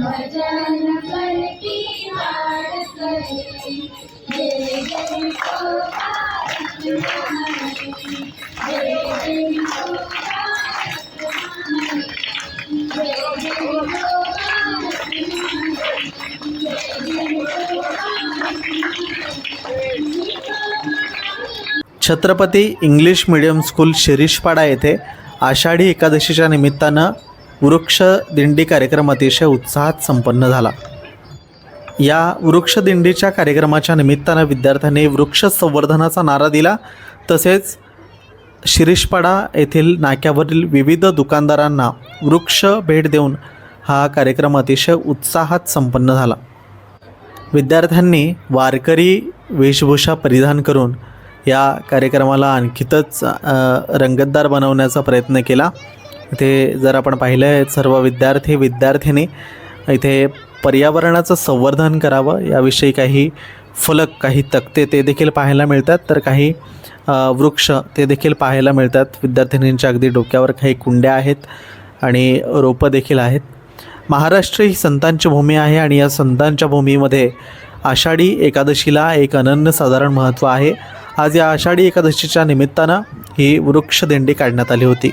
भजन करती जय जय जय जय Chhatrapati English medium school Shirishpada येथे आषाढी एकादशीच्या निमित्तानं वृक्ष दिंडी कार्यक्रम अतिशय उत्साहात संपन्न झाला. या वृक्ष दिंडीच्या कार्यक्रमाच्या निमित्तानं विद्यार्थ्यांनी वृक्ष संवर्धनाचा नारा दिला. तसेच शिरीषपाडा येथील नाक्यावरील विविध दुकानदारांना वृक्ष भेट देऊन हा कार्यक्रम अतिशय उत्साहात संपन्न झाला. विद्यार्थ्यांनी वारकरी वेशभूषा परिधान करून या कार्यक्रमाला आणखीतच रंगतदार बनवण्याचा प्रयत्न केला. इथे जर आपण पाहिलं आहे सर्व विद्यार्थी विद्यार्थिनी इथे पर्यावरणाचं संवर्धन करावं याविषयी काही फलक काही तक्ते ते देखील पाहायला मिळतात. तर काही वृक्ष ते देखील पाहायला मिळतात. विद्यार्थिनींच्या अगदी डोक्यावर काही कुंड्या आहेत आणि रोपं देखील आहेत. महाराष्ट्र ही संतांची भूमी आहे आणि या संतांच्या भूमीमध्ये आषाढी एकादशीला एक अनन्य साधारण महत्त्व आहे. आज या आषाढी एकादशीच्या निमित्तानं ही वृक्षदिंडी काढण्यात आली होती.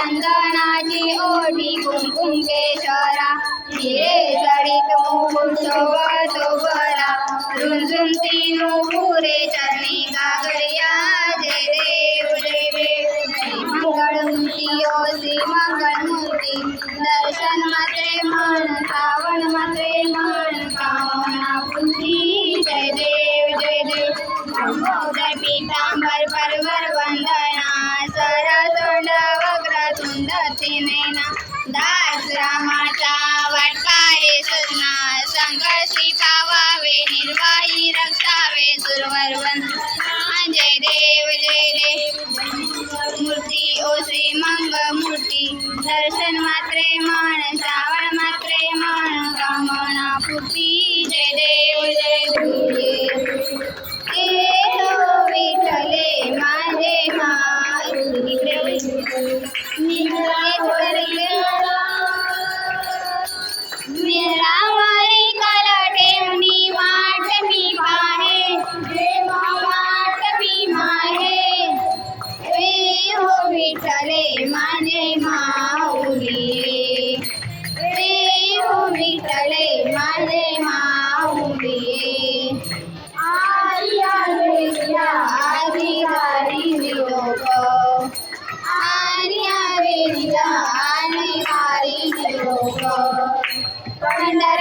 चंदनाची ओढी कुंकुम केशरा हिरे जडित मुकुट सोबत उभरा रुंजुमती नोपुरे चरणी गागरिया जय देव जय देव मंगळ मूर्ती दर्शन मात्रे म्हण पावण मात्रे म्हण पावना पुंती जय देव जय देव दामोदर पितांबर परवर दर्शन ಕಂಡರೆ